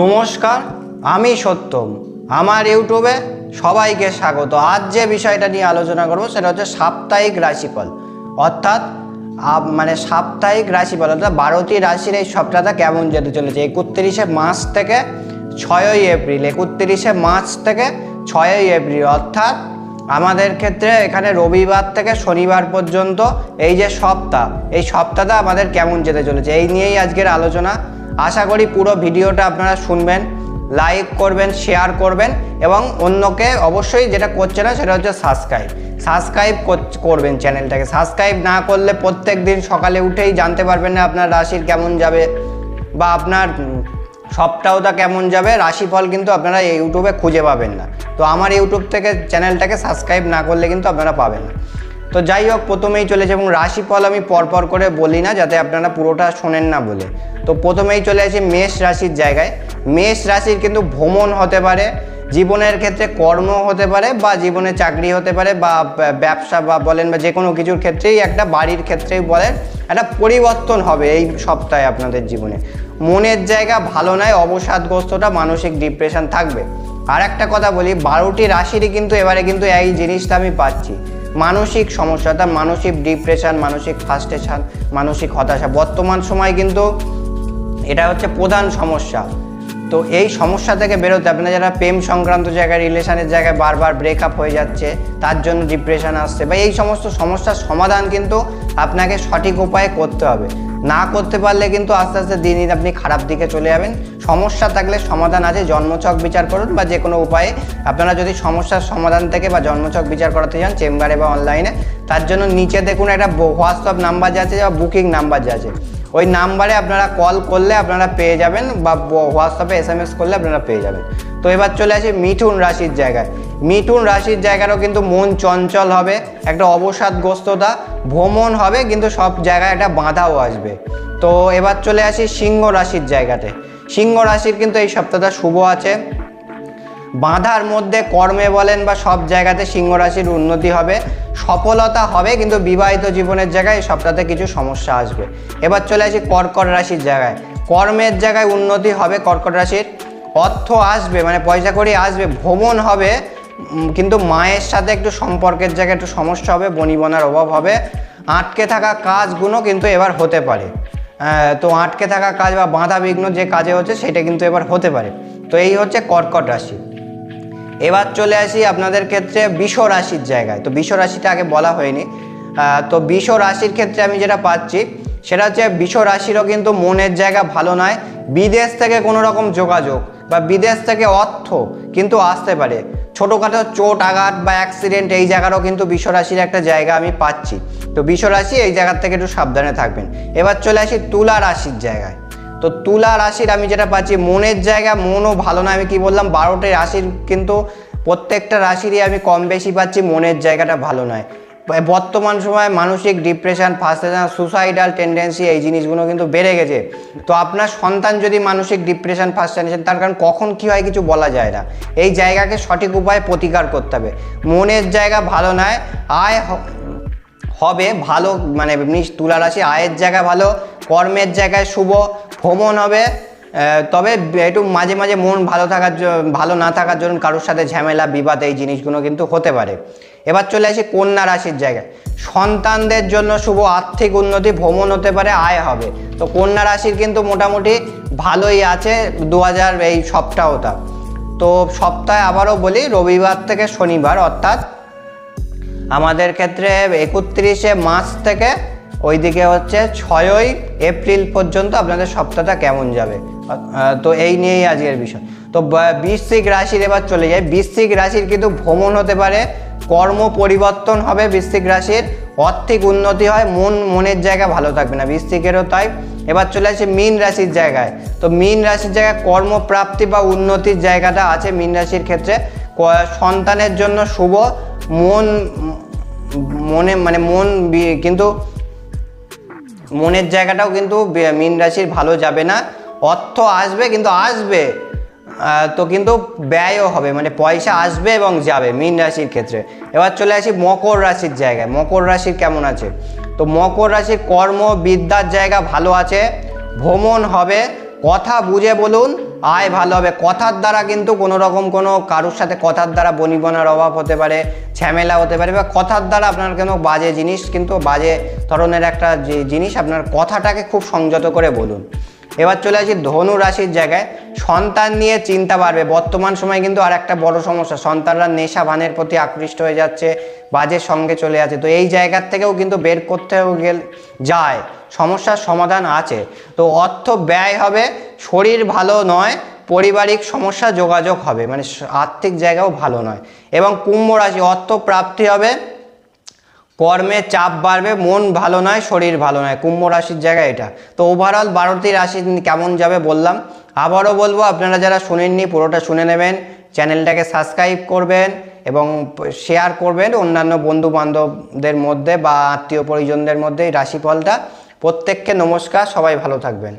নমস্কার, আমি সত্যম। আমার ইউটিউবে সবাইকে স্বাগত। আজ যে বিষয়টা নিয়ে আলোচনা করব সেটা হচ্ছে সাপ্তাহিক রাশিফল। অর্থাৎ মানে সাপ্তাহিক রাশিফল, অর্থাৎ বারোটি রাশির এই সপ্তাহটা কেমন যেতে চলেছে? একত্রিশে মার্চ থেকে ছয়ই এপ্রিল। একত্রিশে মার্চ থেকে ছয়ই এপ্রিল। অর্থাৎ আমাদের ক্ষেত্রে এখানে রবিবার থেকে শনিবার পর্যন্ত এই যে সপ্তাহ, এই সপ্তাহটা আমাদের কেমন যেতে চলেছে? এই নিয়েই আজকের আলোচনা। আশা করি পুরো ভিডিওটা আপনারা শুনবেন লাইক করবেন শেয়ার করবেন এবং অন্যকে অবশ্যই যেটা করছে না সেটা হচ্ছে সাবস্ক্রাইব সাবস্ক্রাইব করবেন চ্যানেলটাকে সাবস্ক্রাইব না করলে প্রত্যেক দিন সকালে উঠেই জানতে পারবেন না আপনার রাশির কেমন যাবে বা আপনার সপ্তাহটা কেমন যাবে। রাশিফল কিন্তু আপনারা ইউটিউবে খুঁজে পাবেন না। তো আমার ইউটিউব থেকে চ্যানেলটাকে সাবস্ক্রাইব না করলে কিন্তু আপনারা পাবেন না। তো যাই হোক, প্রথমেই চলেছে এবং রাশিফল আমি পরপর করে বলি না, যাতে আপনারা পুরোটা শোনেন না বলে। তো প্রথমেই চলে আসি মেষ রাশির জায়গায়। মেষ রাশির কিন্তু ভ্রমণ হতে পারে, জীবনের ক্ষেত্রে কর্ম হতে পারে বা জীবনে চাকরি হতে পারে বা ব্যবসা বা বলেন বা যে কোনো কিছুর ক্ষেত্রেই একটা বাড়ির ক্ষেত্রেই বলেন, একটা পরিবর্তন হবে এই সপ্তাহে আপনাদের জীবনে। মনের জায়গা ভালো নয় অবসাদগ্রস্তটা মানসিক ডিপ্রেশন থাকবে। আর একটা কথা বলি, বারোটি রাশিরই কিন্তু এবারে কিন্তু এই জিনিসটা আমি পাচ্ছি। মানসিক সমস্যা অর্থাৎ মানসিক ডিপ্রেশান মানসিক ফাস্টেশান মানসিক হতাশা। বর্তমান সময় কিন্তু এটা হচ্ছে প্রধান সমস্যা। তো এই সমস্যা থেকে বেরোতে আপনার যারা প্রেম সংক্রান্ত জায়গায়, রিলেশনের জায়গায় বারবার ব্রেকআপ হয়ে যাচ্ছে, তার জন্য ডিপ্রেশান আসছে বা এই সমস্ত সমস্যার সমাধান কিন্তু আপনাকে সঠিক উপায়ে করতে হবে। না করতে পারলে কিন্তু আস্তে আস্তে দিন দিন আপনি খারাপ দিকে চলে যাবেন। সমস্যা থাকলে সমাধান আছে, জন্মছক বিচার করুন বা যে কোনো উপায়ে। আপনারা যদি সমস্যার সমাধান থেকে বা জন্মছক বিচার করাতে চান চেম্বারে বা অনলাইনে, তার জন্য নিচে দেখুন একটা হোয়াটসঅ্যাপ নাম্বার যে আছে বা বুকিং নাম্বার যে আছে। ওই নাম্বারে আপনারা কল করলে আপনারা পেয়ে যাবেন বা হোয়াটসঅ্যাপে এস করলে আপনারা পেয়ে যাবেন। তো এবার চলে আসি মিঠুন রাশির জায়গায়। মিঠুন রাশির জায়গারও কিন্তু মন চঞ্চল হবে, একটা অবসাদগ্রস্ততা, ভ্রমণ হবে, কিন্তু সব জায়গায় একটা বাঁধাও আসবে। তো এবার চলে আসি সিংহ রাশির জায়গাতে। সিংহ রাশির কিন্তু এই সপ্তাহটা শুভ আছে। বাঁধার মধ্যে কর্মে বলেন বা সব জায়গাতে সিংহ রাশির উন্নতি হবে, সফলতা হবে, কিন্তু বিবাহিত জীবনের জায়গায় এই সপ্তাহে কিছু সমস্যা আসবে। এবার চলে আসি কর্কট রাশির জায়গায়। কর্মের জায়গায় উন্নতি হবে কর্কট রাশির। অর্থ আসবে মানে পয়সা করি আসবে, ভ্রমণ হবে কিন্তু মায়ের সাথে একটু সম্পর্কের জায়গায় একটু সমস্যা হবে বনিবনার অভাব হবে। আটকে থাকা কাজগুলো কিন্তু এবার হতে পারে। তো আটকে থাকা কাজ বা বাঁধা বিঘ্ন যে কাজে হচ্ছে, সেটা কিন্তু এবার হতে পারে। তো এই হচ্ছে কর্কট রাশি। এবার চলে আসি আপনাদের ক্ষেত্রে বিষ রাশির জায়গায়। তো বিষ রাশিটা আগে বলা হয়নি। তো বিষ রাশির ক্ষেত্রে আমি যেটা পাচ্ছি, সেটা হচ্ছে বিষ রাশিরও কিন্তু মনের জায়গা ভালো নয়। বিদেশ থেকে কোনো রকম যোগাযোগ বা বিদেশ থেকে অর্থ কিন্তু আসতে পারে। ছোটোখাটো চোট, আঘাত বা অ্যাক্সিডেন্ট এই জায়গারও কিন্তু বিশ্বরাশির রাশির একটা জায়গা আমি পাচ্ছি। তো বিশ্বরাশি রাশি এই জায়গার থেকে একটু সাবধানে থাকবেন। এবার চলে আসি তুলা রাশির জায়গায়। তো তুলা রাশির আমি যেটা পাচ্ছি, মনের জায়গা, মনও ভালো না, আমি কি বললাম, বারোটি রাশির কিন্তু প্রত্যেকটা রাশিরই আমি কম বেশি পাচ্ছি, মনের জায়গাটা ভালো নয়। বর্তমান সময়ে মানসিক ডিপ্রেশন ফার্স্টেশন সুসাইডাল টেন্ডেন্সি এই জিনিসগুলো কিন্তু বেড়ে গেছে। তো আপনার সন্তান যদি মানসিক ডিপ্রেশন ফার্স্টেশন তার কারণ কখন কী হয় কিছু বলা যায় না। এই জায়গাকে সঠিক উপায়ে প্রতিকার করতে হবে। মনের জায়গা ভালো নয়, আয় হবে ভালো মানে এমনি তুলা রাশি, আয়ের জায়গা ভালো, কর্মের জায়গায় শুভ, ভ্রমণ হবে। তবে একটু মাঝে মাঝে মন ভালো থাকার ভালো না থাকার জন্য কারোর সাথে ঝামেলা, বিবাদ এই জিনিসগুলো কিন্তু হতে পারে। এবার চলে আসি কন্যা রাশির জায়গায়। সন্তানদের জন্য শুভ আর্থিক উন্নতি, ভ্রমণ হতে পারে, আয় হবে। তো কন্যা রাশির কিন্তু মোটামুটি ভালোই আছে দু হাজার এই সপ্তাহটা। তো সপ্তাহে আবারও বলি, রবিবার থেকে শনিবার, অর্থাৎ আমাদের ক্ষেত্রে একত্রিশে মার্চ থেকে ওইদিকে হচ্ছে ছয়ই এপ্রিল পর্যন্ত আপনাদের সপ্তাহটা কেমন যাবে। তো এই নিয়েই আজকের বিষয়। তো বৃশ্চিক রাশির এবার চলে যায় বৃশ্চিক রাশির কিন্তু ভ্রমণ হতে পারে কর্ম পরিবর্তন হবে বৃশ্চিক রাশির, অর্থিক উন্নতি হয়, মন, মনের জায়গা ভালো থাকবে না, বৃশ্চিকেরও তাই। এবার চলে আসে মীন রাশির জায়গায়। তো মীন রাশির জায়গায় কর্মপ্রাপ্তি বা উন্নতির জায়গাটা আছে মীন রাশির ক্ষেত্রে। সন্তানের জন্য শুভ, মন, মনে মানে মন কিন্তু মনের জায়গাটাও কিন্তু মীন রাশির ভালো যাবে না। অর্থ আসবে, কিন্তু আসবে তো কিন্তু ব্যয়ও হবে মানে পয়সা আসবে এবং যাবে মীন রাশির ক্ষেত্রে। এবার চলে আসি মকর রাশির জায়গায়। মকর রাশির কেমন আছে? তো মকর রাশির কর্ম বিদ্যার জায়গা ভালো আছে, ভ্রমণ হবে, কথা বুঝে বলুন, আয় ভালো হবে। কথার দ্বারা কিন্তু কোনো রকম কোনো কারুর সাথে কথার দ্বারা বনিবনার অভাব হতে পারে, ঝামেলা হতে পারে, বা কথার দ্বারা আপনার কোনো বাজে জিনিস কিন্তু, বাজে ধরনের একটা জিনিস, আপনার কথাটাকে খুব সংযত করে বলুন। এবার চলে আসি ধনু রাশির জায়গায়। সন্তান নিয়ে চিন্তা বাড়বে। বর্তমান সময় কিন্তু আর একটা বড় সমস্যা, সন্তানরা নেশা, ভানের প্রতি আকৃষ্ট হয়ে যাচ্ছে, বাজের সঙ্গে চলে যাচ্ছে তো এই জায়গার থেকেও কিন্তু বের করতে গেলে, যায়। সমস্যার সমাধান আছে। তো অর্থ ব্যয় হবে, শরীর ভালো নয়, পারিবারিক সমস্যা যোগাযোগ হবে। মানে আর্থিক জায়গাও ভালো নয়। এবং কুম্ভ রাশি, অর্থ প্রাপ্তি হবে কর্মে চাপ বাড়বে, মন ভালো নয়, শরীর ভালো নয়। কুম্ভ রাশির জায়গা এটা। তো ওভারঅল বারোটি রাশি কেমন যাবে বললাম। আবারও বলব, আপনারা যারা শুনেননি, পুরোটা শুনে নেবেন, চ্যানেলটাকে সাবস্ক্রাইব করবেন এবং শেয়ার করবেন অন্যান্য বন্ধু বান্ধবদের মধ্যে বা আত্মীয় পরিজনদের মধ্যে এই রাশিফলটা। প্রত্যেককে নমস্কার, সবাই ভালো থাকবেন।